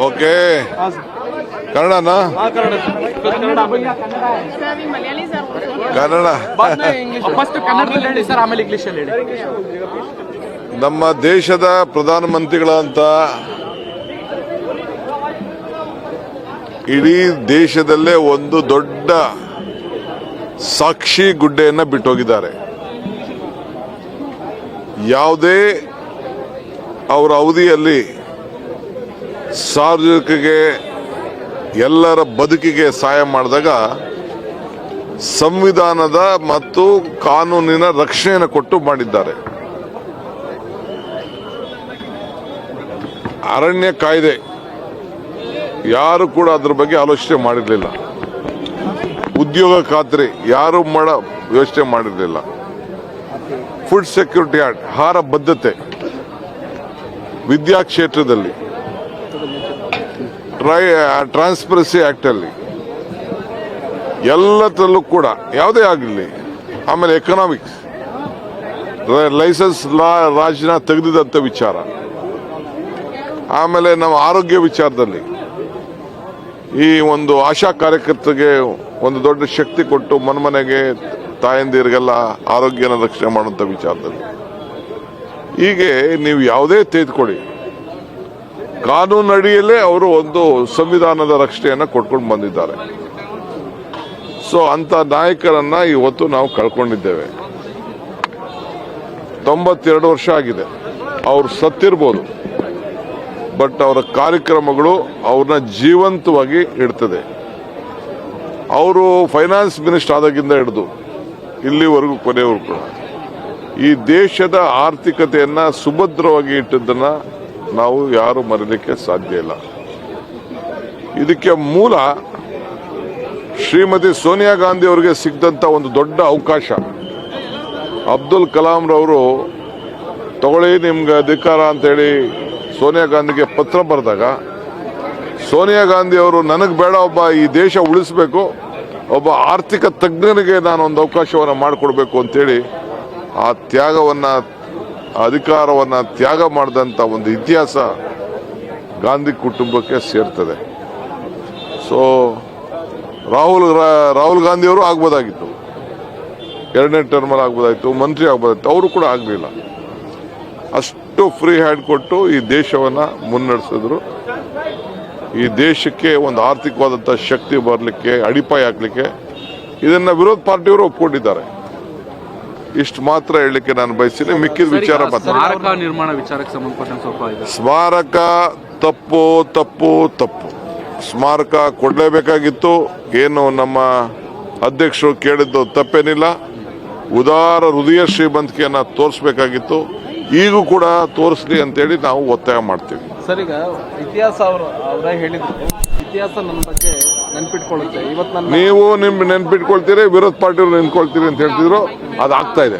Okay. ಕನ್ನಡನಾ? Kannada ನಮ್ಮ ದೇಶದ ಪ್ರಧಾನಮಂತ್ರಿಗಳಂತ ಇಡೀ ದೇಶದಲ್ಲೇ ಒಂದು ದೊಡ್ಡ ಸಾಕ್ಷಿ ಗುಡ್ಡೆಯನ್ನ ಬಿಟ್ಟೋಗಿದ್ದಾರೆ. ಯಾವುದೇ ಅವರ ಅವಧಿಯಲ್ಲಿ ಸಾರ್ವಜನಿಕರಿಗೆ ಎಲ್ಲರ ಬದುಕಿಗೆ ಸಹಾಯ ಮಾಡಿದಾಗ ಸಂವಿಧಾನದ ಮತ್ತು ಕಾನೂನಿನ ರಕ್ಷಣೆಯನ್ನು ಕೊಟ್ಟು ಮಾಡಿದ್ದಾರೆ. ಅರಣ್ಯ ಕಾಯ್ದೆ ಯಾರು ಕೂಡ ಅದ್ರ ಬಗ್ಗೆ ಆಲೋಚನೆ ಮಾಡಿರಲಿಲ್ಲ. ಉದ್ಯೋಗ ಖಾತ್ರಿ ಯಾರು ಮಾಡ ಯೋಚನೆ ಮಾಡಿರಲಿಲ್ಲ. ಫುಡ್ ಸೆಕ್ಯೂರಿಟಿ ಆಕ್ಟ್ ಆಹಾರ ಬದ್ಧತೆ ವಿದ್ಯಾ ಕ್ಷೇತ್ರದಲ್ಲಿ ಟ್ರೈ ಟ್ರಾನ್ಸ್ಪರೆನ್ಸಿ ಆ್ಯಕ್ಟಲ್ಲಿ ಎಲ್ಲದರಲ್ಲೂ ಕೂಡ, ಯಾವುದೇ ಆಗಲಿ, ಆಮೇಲೆ ಎಕನಾಮಿಕ್ಸ್ ಲೈಸೆನ್ಸ್ ಲಾ ರಾಜಿನ ತೆಗೆದಿದ್ದಂಥ ವಿಚಾರ. ಆಮೇಲೆ ನಮ್ಮ ಆರೋಗ್ಯ ವಿಚಾರದಲ್ಲಿ ಈ ಒಂದು ಆಶಾ ಕಾರ್ಯಕರ್ತರಿಗೆ ಒಂದು ದೊಡ್ಡ ಶಕ್ತಿ ಕೊಟ್ಟು ಮನ್ಮನೆಗೆ ತಾಯಂದಿರಿಗೆಲ್ಲ ಆರೋಗ್ಯನ ರಕ್ಷಣೆ ಮಾಡುವಂಥ ವಿಚಾರದಲ್ಲಿ. ಹೀಗೆ ನೀವು ಯಾವುದೇ ತೆಗೆದುಕೊಡಿ ಕಾನೂನು ಅಡಿಯಲ್ಲೇ ಅವರು ಒಂದು ಸಂವಿಧಾನದ ರಕ್ಷಣೆಯನ್ನು ಕೊಟ್ಕೊಂಡು ಬಂದಿದ್ದಾರೆ. ಸೊ ಅಂತ ನಾಯಕರನ್ನ ಇವತ್ತು ನಾವು ಕಳ್ಕೊಂಡಿದ್ದೇವೆ. ತೊಂಬತ್ತೆರಡು ವರ್ಷ ಆಗಿದೆ. ಅವರು ಸತ್ತಿರ್ಬೋದು. ಬಟ್ ಅವರ ಕಾರ್ಯಕ್ರಮಗಳು ಅವ್ರನ್ನ ಜೀವಂತವಾಗಿ ಇಡ್ತದೆ. ಅವರು ಫೈನಾನ್ಸ್ ಮಿನಿಸ್ಟರ್ ಆದಾಗಿಂದ ಹಿಡಿದು ಇಲ್ಲಿವರೆಗೂ ಕೊನೆಯವರೆಗೂ ಕೂಡ ಈ ದೇಶದ ಆರ್ಥಿಕತೆಯನ್ನ ಸುಭದ್ರವಾಗಿ ಇಟ್ಟದ್ದನ್ನ ನಾವು ಯಾರು ಮರೀಲಿಕ್ಕೆ ಸಾಧ್ಯ ಇಲ್ಲ. ಇದಕ್ಕೆ ಮೂಲ ಶ್ರೀಮತಿ ಸೋನಿಯಾ ಗಾಂಧಿ ಅವರಿಗೆ ಸಿಗ್ದಂಥ ಒಂದು ದೊಡ್ಡ ಅವಕಾಶ. ಅಬ್ದುಲ್ ಕಲಾಂ ರವರು, ತಗೊಳ್ಳಿ ನಿಮ್ಗೆ ಅಧಿಕಾರ ಅಂತೇಳಿ ಸೋನಿಯಾ ಗಾಂಧಿಗೆ ಪತ್ರ ಬರೆದಾಗ, ಸೋನಿಯಾ ಗಾಂಧಿ ಅವರು ನನಗೆ ಬೇಡ, ಒಬ್ಬ ಈ ದೇಶ ಉಳಿಸಬೇಕು, ಒಬ್ಬ ಆರ್ಥಿಕ ತಜ್ಞನಿಗೆ ನಾನು ಒಂದು ಅವಕಾಶವನ್ನು ಮಾಡಿಕೊಡ್ಬೇಕು ಅಂತೇಳಿ ಆ ತ್ಯಾಗವನ್ನ ಅಧಿಕಾರವನ್ನ ತ್ಯಾಗ ಮಾಡಿದಂಥ ಒಂದು ಇತಿಹಾಸ ಗಾಂಧಿ ಕುಟುಂಬಕ್ಕೆ ಸೇರ್ತದೆ. ಸೊ ರಾಹುಲ್ ರಾಹುಲ್ ಗಾಂಧಿಯವರು ಆಗ್ಬೋದಾಗಿತ್ತು. ಎರಡನೇ ಟರ್ಮಲ್ಲಿ ಆಗ್ಬೋದಾಗಿತ್ತು ಮಂತ್ರಿ ಆಗ್ಬೋದಾಗಿತ್ತು ಅವರು ಕೂಡ ಆಗಲಿಲ್ಲ. ಅಷ್ಟು ಫ್ರೀ ಹ್ಯಾಂಡ್ ಕೊಟ್ಟು ಈ ದೇಶವನ್ನು ಮುನ್ನಡೆಸಿದ್ರು. ಈ ದೇಶಕ್ಕೆ ಒಂದು ಆರ್ಥಿಕವಾದಂಥ ಶಕ್ತಿ ಬರಲಿಕ್ಕೆ, ಅಡಿಪಾಯ ಹಾಕಲಿಕ್ಕೆ ಇದನ್ನು ವಿರೋಧ ಪಾರ್ಟಿಯವರು ಒಪ್ಕೊಂಡಿದ್ದಾರೆ. ಇಷ್ಟು ಮಾತ್ರ ಹೇಳಲಿಕ್ಕೆ ನಾನು ಬಯಸ್ತೀನಿ ಮಿಕ್ಕಿದ ವಿಚಾರ ಸ್ಮಾರಕ ನಿರ್ಮಾಣ ವಿಚಾರಕ್ಕೆ ಸಂಬಂಧಪಟ್ಟಂತೆ ಸ್ವಲ್ಪ ಇದೆ. ಸ್ಮಾರಕ ತಪ್ಪು ತಪ್ಪು ತಪ್ಪು. ಸ್ಮಾರಕ ಕೊಡಲೇಬೇಕಾಗಿತ್ತು. ಏನು ನಮ್ಮ ಅಧ್ಯಕ್ಷರು ಕೇಳಿದ್ದು ತಪ್ಪೇನಿಲ್ಲ. ಉದಾರ ಹೃದಯ ಶ್ರೀಮಂತಿಕೆಯನ್ನ ತೋರಿಸ್ಬೇಕಾಗಿತ್ತು. ಈಗೂ ಕೂಡ ತೋರಿಸ್ಲಿ ಅಂತೇಳಿ ನಾವು ಒತ್ತಾಯ ಮಾಡ್ತೀವಿ. ಸರ್ ಈಗ ಇತಿಹಾಸ ಅವರು ಅವರೇ ಹೇಳಿದ್ರು. ಇತಿಹಾಸ ನನ್ನ ಬಗ್ಗೆ ನೀವು ನಿಮ್ ನೆನ್ಪಿಟ್ಕೊಳ್ತೀರಿ ವಿರೋಧ ಪಾರ್ಟಿ ನೆನ್ಕೊಳ್ತೀರಿ ಅಂತ ಹೇಳ್ತಿದ್ರು. ಅದು ಆಗ್ತಾ ಇದೆ